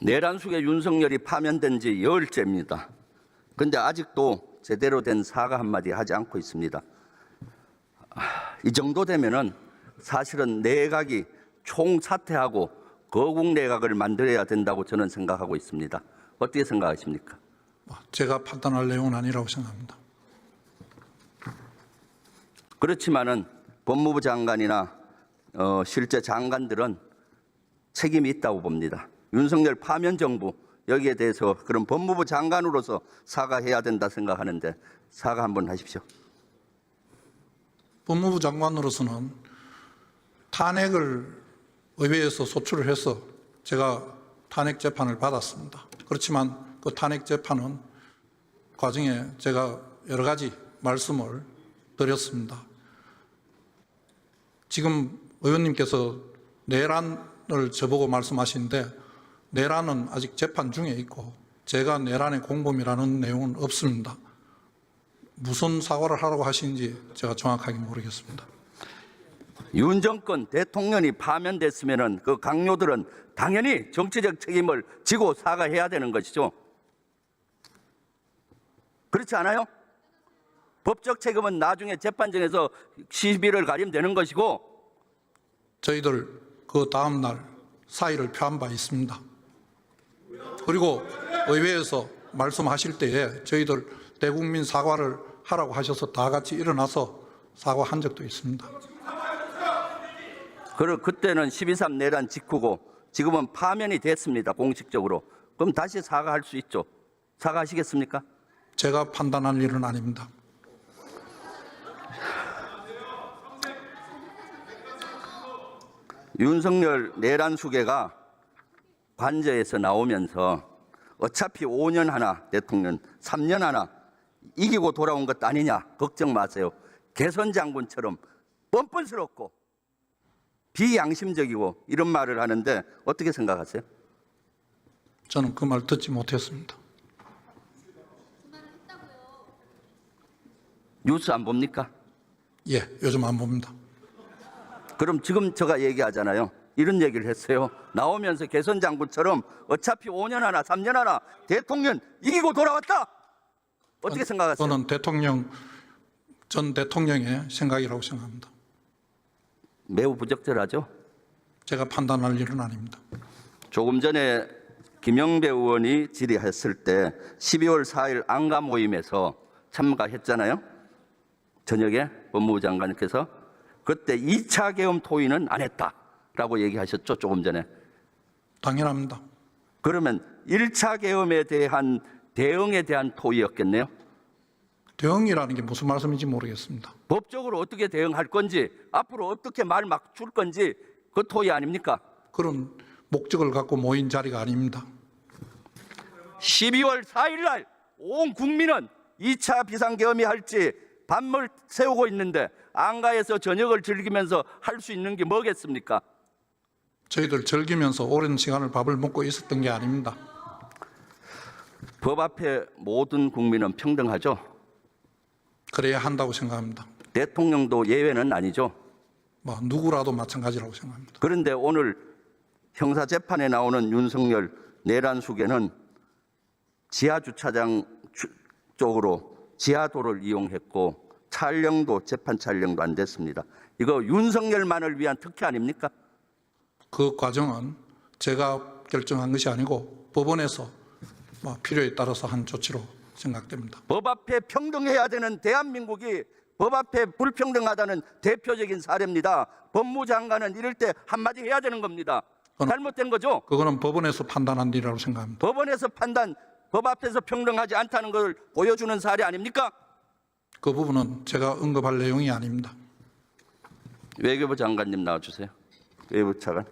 내란숙의 윤석열이 파면된 지 열흘째입니다. 그런데 아직도 제대로 된 사과 한마디 하지 않고 있습니다. 아, 이 정도 되면은 사실은 내각이 총사퇴하고 거국 내각을 만들어야 된다고 저는 생각하고 있습니다. 어떻게 생각하십니까? 제가 판단할 내용은 아니라고 생각합니다. 그렇지만은 법무부 장관이나 어, 실제 장관들은 책임이 있다고 봅니다. 윤석열 파면 정부 여기에 대해서 그런 법무부 장관으로서 사과해야 된다 생각하는데 사과 한번 하십시오. 법무부 장관으로서는 탄핵을 의회에서 소추를 해서 제가 탄핵 재판을 받았습니다. 그렇지만 그 탄핵 재판은 과정에 제가 여러 가지 말씀을 드렸습니다. 지금 의원님께서 내란을 저보고 말씀하시는데 내란은 아직 재판 중에 있고 제가 내란의 공범이라는 내용은 없습니다. 무슨 사과를 하라고 하시는지 제가 정확하게 모르겠습니다. 윤 정권 대통령이 파면됐으면은 그 강요들은 당연히 정치적 책임을 지고 사과해야 되는 것이죠. 그렇지 않아요? 법적 책임은 나중에 재판정에서 시비를 가리면 되는 것이고 저희들 그 다음 날 사의를 표한 바 있습니다. 그리고 의회에서 말씀하실 때에 저희들 대국민 사과를 하라고 하셔서 다 같이 일어나서 사과한 적도 있습니다. 그 그때는 12.3 내란 직후고 지금은 파면이 됐습니다. 공식적으로. 그럼 다시 사과할 수 있죠. 사과하시겠습니까? 제가 판단할 일은 아닙니다. 윤석열 내란 수계가 관저에서 나오면서 어차피 5년 하나 대통령 3년 하나 이기고 돌아온 것 아니냐 걱정 마세요. 개선 장군처럼 뻔뻔스럽고 비양심적이고 이런 말을 하는데 어떻게 생각하세요? 저는 그 말 듣지 못했습니다. 뉴스 안 봅니까? 예, 요즘 안 봅니다. 그럼 지금 제가 얘기하잖아요. 이런 얘기를 했어요. 나오면서 개선 장군처럼 어차피 5년 하나 3년 하나 대통령 이기고 돌아왔다. 어떻게 생각하세요? 저는 대통령 전 대통령의 생각이라고 생각합니다. 매우 부적절하죠. 제가 판단할 일은 아닙니다. 조금 전에 김영배 의원이 질의했을 때 12월 4일 안가 모임에서 참가했잖아요. 저녁에 법무부 장관께서 그때 2차 계엄 토의는 안 했다라고 얘기하셨죠. 조금 전에. 당연합니다. 그러면 1차 계엄에 대한 대응에 대한 토의였겠네요. 대응이라는 게 무슨 말씀인지 모르겠습니다. 법적으로 어떻게 대응할 건지 앞으로 어떻게 말 막 줄 건지 그 토의 아닙니까? 그런 목적을 갖고 모인 자리가 아닙니다. 12월 4일 날 온 국민은 2차 비상계엄이 할지 밤을 세우고 있는데 안가에서 저녁을 즐기면서 할 수 있는 게 뭐겠습니까? 저희들 즐기면서 오랜 시간을 밥을 먹고 있었던 게 아닙니다. 법 앞에 모든 국민은 평등하죠. 그래야 한다고 생각합니다. 대통령도 예외는 아니죠. 뭐 누구라도 마찬가지라고 생각합니다. 그런데 오늘 형사 재판에 나오는 윤석열 내란 수계는 지하 주차장 주- 쪽으로 지하도를 이용했고 촬영도 재판 촬영도 안 됐습니다. 이거 윤석열만을 위한 특혜 아닙니까? 그 과정은 제가 결정한 것이 아니고 법원에서 뭐 필요에 따라서 한 조치로 생각됩니다. 법 앞에 평등해야 되는 대한민국이 법 앞에 불평등하다는 대표적인 사례입니다. 법무장관은 이럴 때 한마디 해야 되는 겁니다. 잘못된 거죠? 그거는 법원에서 판단한 일이라고 생각합니다. 법원에서 판단, 법 앞에서 평등하지 않다는 걸 보여주는 사례 아닙니까? 그 부분은 제가 언급할 내용이 아닙니다. 외교부 장관님 나와주세요. 외교부 차관.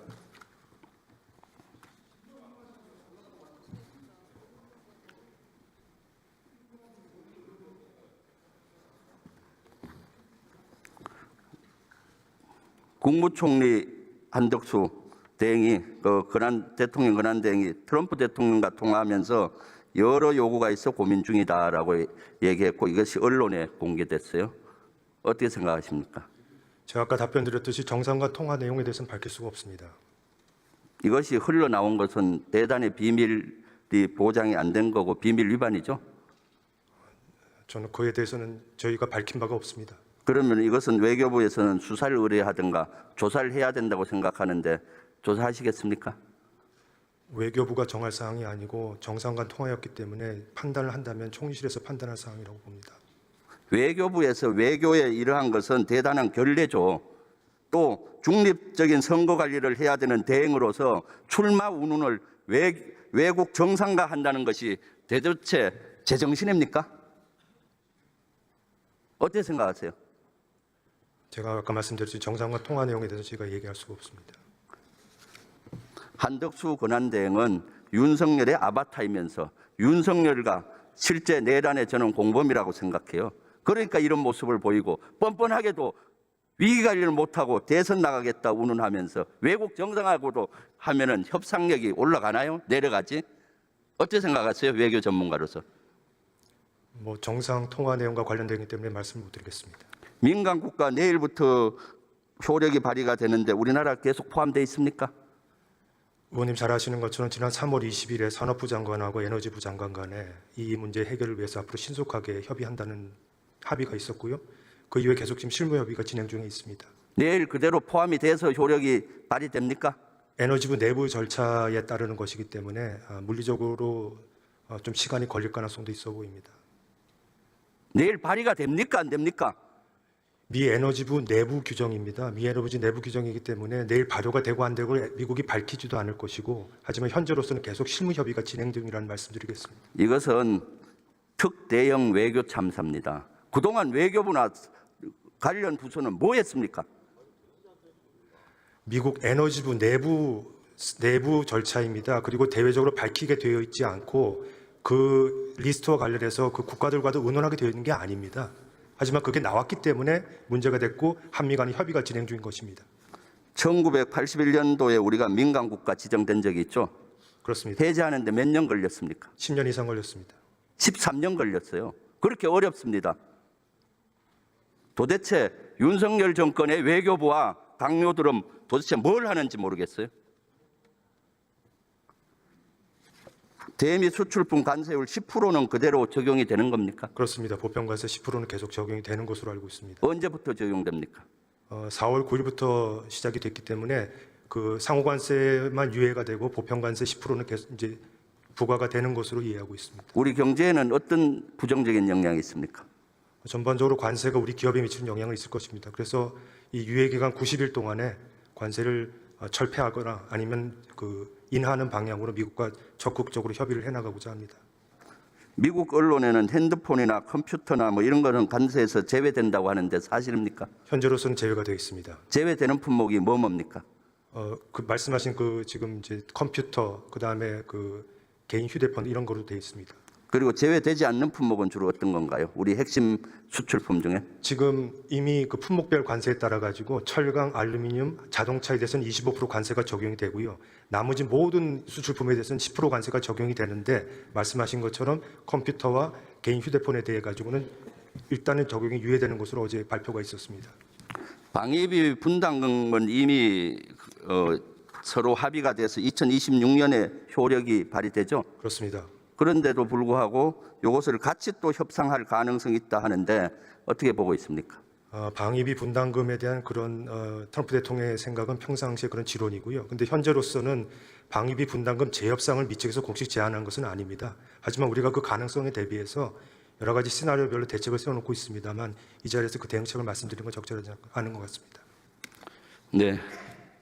국무총리 한덕수 대행이 그 권한 대통령 권한 대행이 트럼프 대통령과 통화하면서 여러 요구가 있어 고민 중이다라고 얘기했고 이것이 언론에 공개됐어요. 어떻게 생각하십니까? 제가 아까 답변 드렸듯이 정상과 통화 내용에 대해서는 밝힐 수가 없습니다. 이것이 흘러나온 것은 대단히 비밀이 보장이 안 된 거고 비밀 위반이죠. 저는 그에 대해서는 저희가 밝힌 바가 없습니다. 그러면 이것은 외교부에서는 수사를 의뢰하든가 조사를 해야 된다고 생각하는데 조사하시겠습니까? 외교부가 정할 사항이 아니고 정상 간 통화였기 때문에 판단을 한다면 총리실에서 판단할 사항이라고 봅니다. 외교부에서 외교에 이러한 것은 대단한 결례죠. 또 중립적인 선거 관리를 해야 되는 대행으로서 출마 운운을 외, 외국 정상과 한다는 것이 대도체 제정신입니까? 어떻게 생각하세요? 제가 아까 말씀드렸듯이 정상과 통화 내용에 대해서 제가 얘기할 수가 없습니다. 한덕수 권한대행은 윤석열의 아바타이면서 윤석열과 실제 내란의 저는 공범이라고 생각해요. 그러니까 이런 모습을 보이고 뻔뻔하게도 위기 관리를 못하고 대선 나가겠다 운운하면서 외국 정상하고도 하면은 협상력이 올라가나요? 내려가지? 어떻게 생각하세요? 외교 전문가로서. 뭐 정상 통화 내용과 관련되기 때문에 말씀을 못 드리겠습니다. 민간 국가 내일부터 효력이 발휘가 되는데 우리나라 계속 포함되어 있습니까? 의원님 잘 아시는 것처럼 지난 3월 20일에 산업부 장관하고 에너지부 장관 간에 이 문제 해결을 위해서 앞으로 신속하게 협의한다는 합의가 있었고요. 그 이후에 계속 지금 실무 협의가 진행 중에 있습니다. 내일 그대로 포함이 돼서 효력이 발휘됩니까? 에너지부 내부 절차에 따르는 것이기 때문에 아, 물리적으로 어, 좀 시간이 걸릴 가능성도 있어 보입니다. 내일 발휘가 됩니까? 안 됩니까? 미 에너지부 내부 규정입니다. 미 에너지 내부 규정이기 때문에 내일 발효가 되고 안 되고 미국이 밝히지도 않을 것이고 하지만 현재로서는 계속 실무 협의가 진행 중이라는 말씀드리겠습니다. 이것은 특대형 외교 참사입니다. 그동안 외교부나 관련 부서는 뭐 했습니까? 미국 에너지부 내부 내부 절차입니다. 그리고 대외적으로 밝히게 되어 있지 않고 그 리스트와 관련해서 그 국가들과도 의논하게 되어 있는 게 아닙니다. 하지만 그게 나왔기 때문에 문제가 됐고 한미 간의 협의가 진행 중인 것입니다. 1981년도에 우리가 민간 국가 지정된 적이 있죠. 그렇습니다. 해제하는데 몇 년 걸렸습니까? 10년 이상 걸렸습니다. 13년 걸렸어요. 그렇게 어렵습니다. 도대체 윤석열 정권의 외교부와 당뇨들은 도대체 뭘 하는지 모르겠어요. 대미 수출품 관세율 10%는 그대로 적용이 되는 겁니까? 그렇습니다. 보편관세 10%는 계속 적용이 되는 것으로 알고 있습니다. 언제부터 적용됩니까? 어, 4월 9일부터 시작이 됐기 때문에 그 상호관세만 유예가 되고 보편관세 10%는 계속 이제 부과가 되는 것으로 이해하고 있습니다. 우리 경제에는 어떤 부정적인 영향이 있습니까? 전반적으로 관세가 우리 기업에 미치는 영향을 있을 것입니다. 그래서 이 유예 기간 90일 동안에 관세를 어, 철폐하거나 아니면 그 인하하는 방향으로 미국과 적극적으로 협의를 해나가고자 합니다. 미국 언론에는 핸드폰이나 컴퓨터나 뭐 이런 거는 관세에서 제외된다고 하는데 사실입니까? 현재로서는 제외가 되어 있습니다. 제외되는 품목이 뭐 뭡니까? 어, 그 말씀하신 그 지금 이제 컴퓨터 그 다음에 그 개인 휴대폰 이런 거로 되어 있습니다. 그리고 제외되지 않는 품목은 주로 어떤 건가요? 우리 핵심 수출품 중에 지금 이미 그 품목별 관세에 따라 가지고 철강, 알루미늄, 자동차에 대해서는 25% 관세가 적용이 되고요. 나머지 모든 수출품에 대해서는 10% 관세가 적용이 되는데 말씀하신 것처럼 컴퓨터와 개인 휴대폰에 대해 가지고는 일단은 적용이 유예되는 것으로 어제 발표가 있었습니다. 방위비 분담금은 이미 어, 서로 합의가 돼서 2026년에 효력이 발휘되죠. 그렇습니다. 그런데도 불구하고 이것을 같이 또 협상할 가능성이 있다 하는데 어떻게 보고 있습니까? 어, 방위비 분담금에 대한 그런 어, 트럼프 대통령의 생각은 평상시에 그런 지론이고요. 근데 현재로서는 방위비 분담금 재협상을 미측에서 공식 제안한 것은 아닙니다. 하지만 우리가 그 가능성에 대비해서 여러 가지 시나리오별로 대책을 세워놓고 있습니다만 이 자리에서 그 대응책을 말씀드리는 건 적절하지 않은 것 같습니다. 네,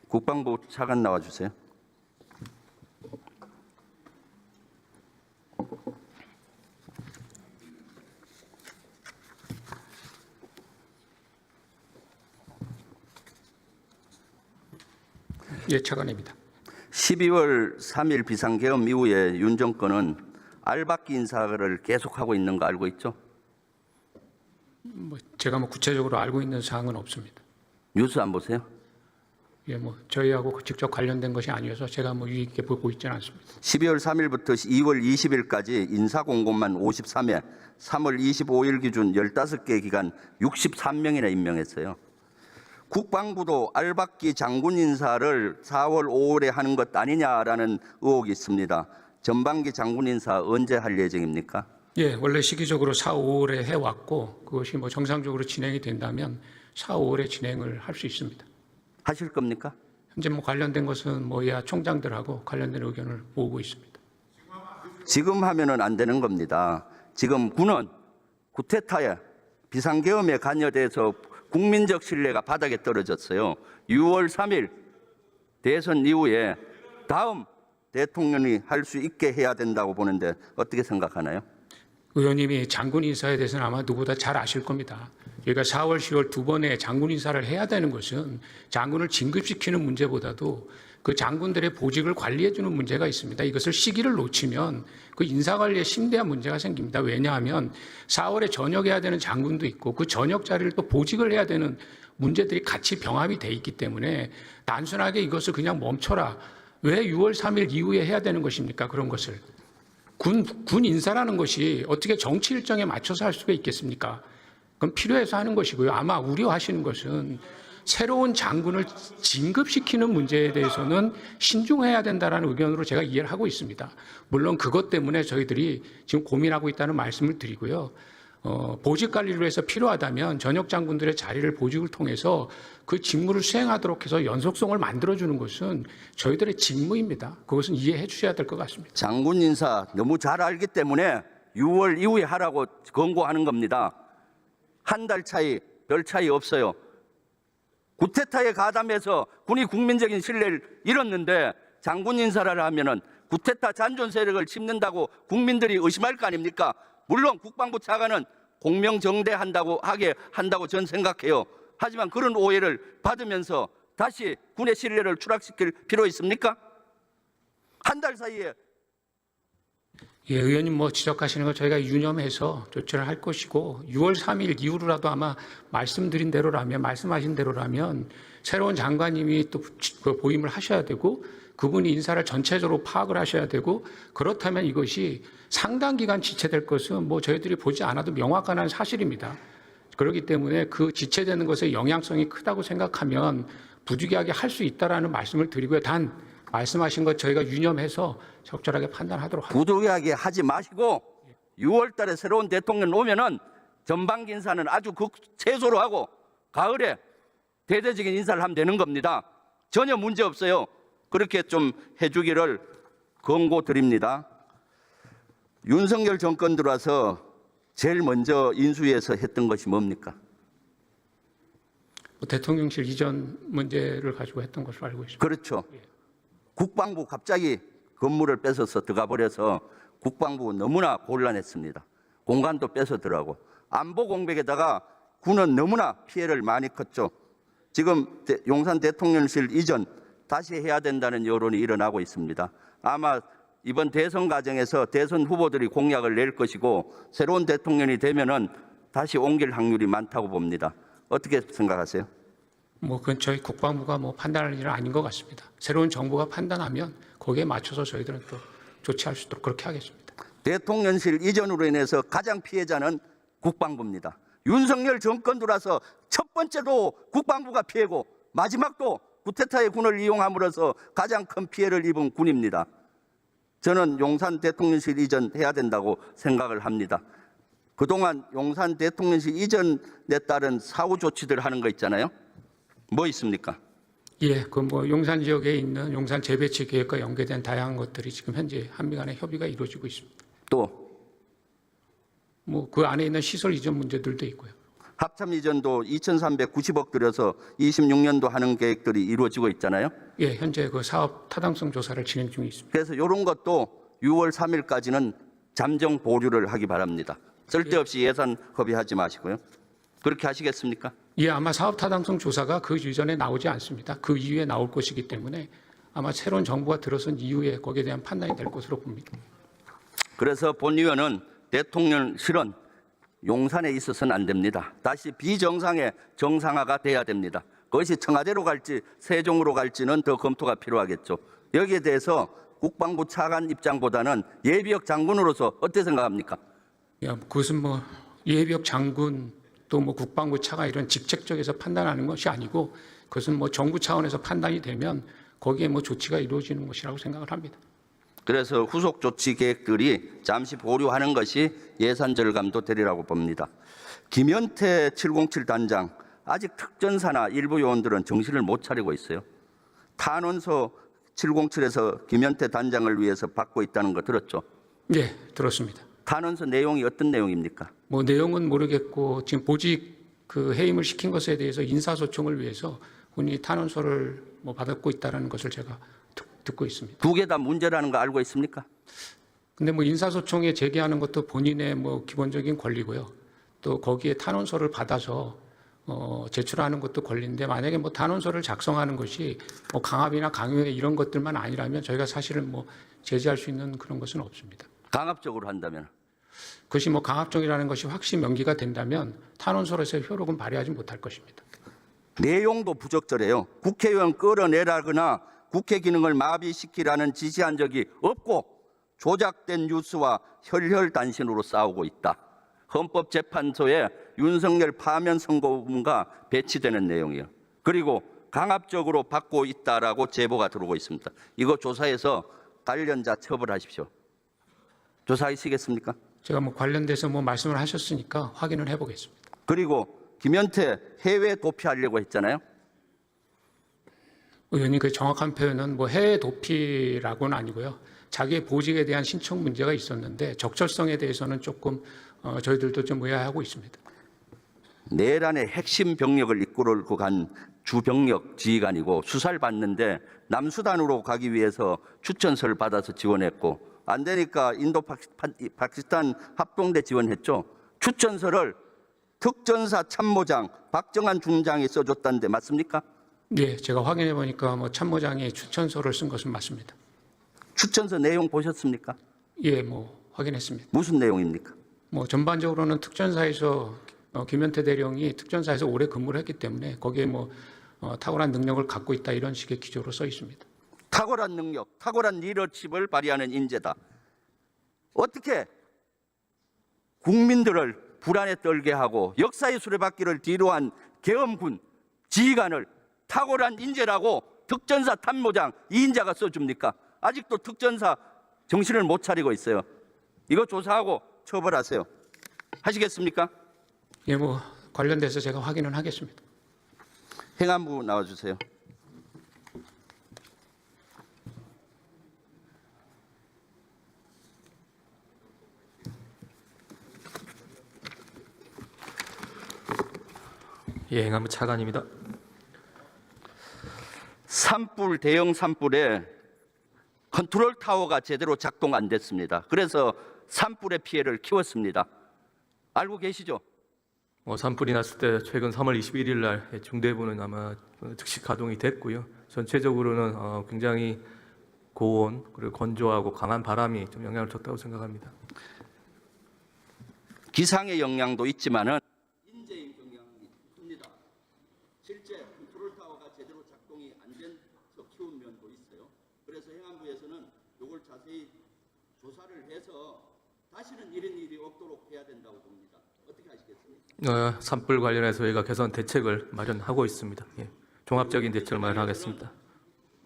국방부 차관 나와 주세요. 예, 차관입니다. 12월 3일 비상계엄 이후에 윤 정권은 알박기 인사를 계속하고 있는 거 알고 있죠? 뭐 제가 뭐 구체적으로 알고 있는 사항은 없습니다. 뉴스 안 보세요? 예, 뭐 저희하고 직접 관련된 것이 아니어서 제가 뭐 유익 있게 보고 있지는 않습니다. 12월 3일부터 2월 20일까지 인사 공고만 53회, 3월 25일 기준 15개 기간 63명이나 임명했어요. 국방부도 알박기 장군 인사를 4월 5월에 하는 것 아니냐라는 의혹이 있습니다. 전반기 장군 인사 언제 할 예정입니까? 예, 원래 시기적으로 4, 5월에 해왔고 그것이 뭐 정상적으로 진행이 된다면 4, 5월에 진행을 할 수 있습니다. 하실 겁니까? 현재 뭐 관련된 것은 뭐 야 총장들하고 관련된 의견을 모으고 있습니다. 지금 하면은 안 되는 겁니다. 지금 군은 구테타에 비상계엄에 관여돼서 국민적 신뢰가 바닥에 떨어졌어요. 6월 3일 대선 이후에 다음 대통령이 할 수 있게 해야 된다고 보는데 어떻게 생각하나요? 의원님이 장군 인사에 대해서는 아마 누구보다 잘 아실 겁니다. 저희가 4월, 10월 두 번의 장군 인사를 해야 되는 것은 장군을 진급시키는 문제보다도 그 장군들의 보직을 관리해주는 문제가 있습니다. 이것을 시기를 놓치면 그 인사관리에 심대한 문제가 생깁니다. 왜냐하면 4월에 전역해야 되는 장군도 있고 그 전역 자리를 또 보직을 해야 되는 문제들이 같이 병합이 돼 있기 때문에 단순하게 이것을 그냥 멈춰라. 왜 6월 3일 이후에 해야 되는 것입니까? 그런 것을. 군, 군 인사라는 것이 어떻게 정치 일정에 맞춰서 할 수가 있겠습니까? 그건 필요해서 하는 것이고요. 아마 우려하시는 것은 새로운 장군을 진급시키는 문제에 대해서는 신중해야 된다는 의견으로 제가 이해를 하고 있습니다. 물론 그것 때문에 저희들이 지금 고민하고 있다는 말씀을 드리고요. 어, 보직 관리를 위해서 필요하다면 전역 장군들의 자리를 보직을 통해서 그 직무를 수행하도록 해서 연속성을 만들어주는 것은 저희들의 직무입니다. 그것은 이해해 주셔야 될 것 같습니다. 장군 인사 너무 잘 알기 때문에 6월 이후에 하라고 권고하는 겁니다. 한 달 차이, 별 차이 없어요. 구테타에 가담해서 군이 국민적인 신뢰를 잃었는데 장군 인사를 하면은 구테타 잔존 세력을 짚는다고 국민들이 의심할 거 아닙니까? 물론 국방부 차관은 공명정대한다고 하게 한다고 전 생각해요. 하지만 그런 오해를 받으면서 다시 군의 신뢰를 추락시킬 필요 있습니까? 한 달 사이에 예, 의원님 뭐 지적하시는 거 저희가 유념해서 조치를 할 것이고 6월 3일 이후로라도 아마 말씀드린 대로라면 말씀하신 대로라면 새로운 장관님이 또그 보임을 하셔야 되고 그분이 인사를 전체적으로 파악을 하셔야 되고 그렇다면 이것이 상당 기간 지체될 것은 뭐 저희들이 보지 않아도 명확한 사실입니다. 그렇기 때문에 그 지체되는 것의 영향성이 크다고 생각하면 부득이하게 할 수 있다라는 말씀을 드리고요. 단 말씀하신 것 저희가 유념해서 적절하게 판단하도록 하겠습니다. 부득이하게 하지 마시고 6월 달에 새로운 대통령 오면은 전반기 인사는 아주 극 최소로 하고 가을에 대대적인 인사를 하면 되는 겁니다. 전혀 문제 없어요. 그렇게 좀 해주기를 권고 드립니다. 윤석열 정권 들어와서 제일 먼저 인수위에서 했던 것이 뭡니까? 뭐 대통령실 이전 문제를 가지고 했던 것으로 알고 있습니다. 그렇죠. 국방부 갑자기 건물을 뺏어서 들어가 버려서 국방부 너무나 곤란했습니다. 공간도 뺏어들어가고 안보 공백에다가 군은 너무나 피해를 많이 컸죠. 지금 대- 용산 대통령실 이전 다시 해야 된다는 여론이 일어나고 있습니다. 아마 이번 대선 과정에서 대선 후보들이 공약을 낼 것이고 새로운 대통령이 되면은 다시 옮길 확률이 많다고 봅니다. 어떻게 생각하세요? 뭐 그건 저희 국방부가 뭐 판단할 일은 아닌 것 같습니다. 새로운 정부가 판단하면 거기에 맞춰서 저희들은 또 조치할 수 있도록 그렇게 하겠습니다. 대통령실 이전으로 인해서 가장 피해자는 국방부입니다. 윤석열 정권 들어와서 첫 번째도 국방부가 피해고 마지막도 구테타의 군을 이용함으로써 가장 큰 피해를 입은 군입니다. 저는 용산 대통령실 이전 해야 된다고 생각을 합니다. 그동안 용산 대통령실 이전에 따른 사후 조치들 하는 거 있잖아요. 뭐 있습니까? 예, 그 뭐 용산 지역에 있는 용산 재배치 계획과 연계된 다양한 것들이 지금 현재 한미 간의 협의가 이루어지고 있습니다. 또 뭐 그 안에 있는 시설 이전 문제들도 있고요. 합참 이전도 2,390억 들여서 26년도 하는 계획들이 이루어지고 있잖아요. 예, 현재 그 사업 타당성 조사를 진행 중에 있습니다. 그래서 이런 것도 6월 3일까지는 잠정 보류를 하기 바랍니다. 쓸데없이 예산 허비하지 마시고요. 그렇게 하시겠습니까? 예, 아마 사업 타당성 조사가 그 이전에 나오지 않습니다. 그 이후에 나올 것이기 때문에 아마 새로운 정부가 들어선 이후에 거기에 대한 판단이 될 것으로 봅니다. 그래서 본의원은 대통령 실은 용산에 있어서는 안 됩니다. 다시 비정상의 정상화가 돼야 됩니다. 그것이 청와대로 갈지 세종으로 갈지는 더 검토가 필요하겠죠. 여기에 대해서 국방부 차관 입장보다는 예비역 장군으로서 어떻게 생각합니까? 야, 그것은 뭐 예비역 장군 또 뭐 국방부 차가 이런 직책적에서 판단하는 것이 아니고 그것은 뭐 정부 차원에서 판단이 되면 거기에 뭐 조치가 이루어지는 것이라고 생각을 합니다. 그래서 후속 조치 계획들이 잠시 보류하는 것이 예산 절감도 되리라고 봅니다. 김현태 707 단장 아직 특전사나 일부 요원들은 정신을 못 차리고 있어요. 탄원서 707에서 김현태 단장을 위해서 받고 있다는 거 들었죠? 예, 들었습니다. 탄원서 내용이 어떤 내용입니까? 뭐 내용은 모르겠고 지금 보직 그 해임을 시킨 것에 대해서 인사소총을 위해서 본인이 탄원서를 뭐 받았고 있다는 것을 제가 듣, 듣고 있습니다. 두 개 다 문제라는 거 알고 있습니까? 근데 뭐 인사소총에 제기하는 것도 본인의 뭐 기본적인 권리고요. 또 거기에 탄원서를 받아서 어, 제출하는 것도 권리인데 만약에 뭐 탄원서를 작성하는 것이 뭐 강압이나 강요회 이런 것들만 아니라면 저희가 사실은 뭐 제재할 수 있는 그런 것은 없습니다. 강압적으로 한다면 그것이 뭐 강압적이라는 것이 확신 명기가 된다면 탄원서로서의 효력은 발휘하지 못할 것입니다. 내용도 부적절해요. 국회의원 끌어내라거나 국회 기능을 마비시키라는 지시한 적이 없고 조작된 뉴스와 혈혈단신으로 싸우고 있다. 헌법재판소에 윤석열 파면 선고문가 배치되는 내용이에요. 그리고 강압적으로 받고 있다라고 제보가 들어오고 있습니다. 이거 조사해서 관련자 처벌하십시오. 조사하시겠습니까? 제가 뭐 관련돼서 뭐 말씀을 하셨으니까 확인을 해보겠습니다. 그리고 김현태 해외 도피하려고 했잖아요. 의원님 그 정확한 표현은 뭐 해외 도피라고는 아니고요. 자기의 보직에 대한 신청 문제가 있었는데 적절성에 대해서는 조금 어, 저희들도 좀 의아하고 있습니다. 내란의 핵심 병력을 이끌고 간 주병력 지휘관이고 수사를 받는데 남수단으로 가기 위해서 추천서를 받아서 지원했고 안 되니까 인도 파키- 파키스탄 합동대 지원했죠. 추천서를 특전사 참모장 박정한 중장이 써줬다는데 맞습니까? 예, 제가 확인해 보니까 뭐 참모장이 추천서를 쓴 것은 맞습니다. 추천서 내용 보셨습니까? 예, 뭐 확인했습니다. 무슨 내용입니까? 뭐 전반적으로는 특전사에서 어, 김현태 대령이 특전사에서 오래 근무를 했기 때문에 거기에 뭐 어, 탁월한 능력을 갖고 있다 이런 식의 기조로 써 있습니다. 탁월한 능력, 탁월한 리더십을 발휘하는 인재다. 어떻게 국민들을 불안에 떨게 하고 역사의 수레바퀴를 뒤로한 계엄군 지휘관을 탁월한 인재라고 특전사 탐모장 이인자가 써줍니까? 아직도 특전사 정신을 못 차리고 있어요. 이거 조사하고 처벌하세요. 하시겠습니까? 예, 뭐 관련돼서 제가 확인을 하겠습니다. 행안부 나와주세요. 예, 행안부 차관입니다. 산불 대형 산불에 컨트롤 타워가 제대로 작동 안 됐습니다. 그래서 산불의 피해를 키웠습니다. 알고 계시죠? 뭐 산불이 났을 때 최근 3월 21일 날 중대부는 아마 즉시 가동이 됐고요. 전체적으로는 어, 굉장히 고온 그리고 건조하고 강한 바람이 좀 영향을 줬다고 생각합니다. 기상의 영향도 있지만은 인재의 영향이 큽니다. 실제 컨트롤 타워가 제대로 작동이 안 돼서 키운 면도 있어요. 그래서 행안부에서는 이걸 자세히 조사를 해서 다시는 이런 일이 없도록 해야 된다고 봅니다. 어떻게 하시겠습니까? 어, 산불 관련해서 저희가 개선 대책을 마련하고 있습니다. 예, 종합적인 대책을 마련하겠습니다.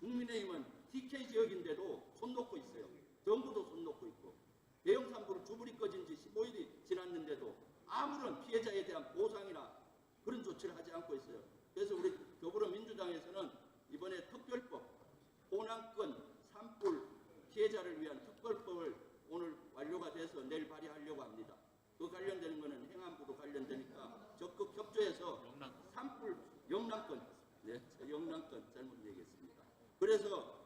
국민의힘은 TK 지역인데도 손 놓고 있어요. 정부도 손 놓고 있고 대형 산불 주불이 꺼진 지 15일이 지났는데도 아무런 피해자에 대한 보상이나 그런 조치를 하지 않고 있어요. 그래서 우리 더불어민주당에서는 이번에 특별법 호남권 산불 피해자를 위한 특별법을 오늘 완료가 돼서 내일 발의하려고 합니다. 그 관련되는 거는 행안부로 관련되니까 적극 협조해서 산불 영남권 네, 저 영남권 잘못 얘기했습니다. 그래서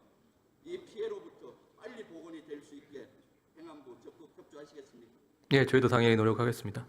이 피해로부터 빨리 복원이 될 수 있게 행안부 적극 협조 하시겠습니까? 예, 저희도 당연히 노력하겠습니다.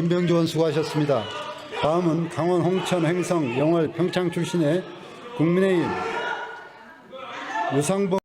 김병주 원 수고하셨습니다. 다음은 강원 홍천 횡성 영월 평창 출신의 국민의힘 유상범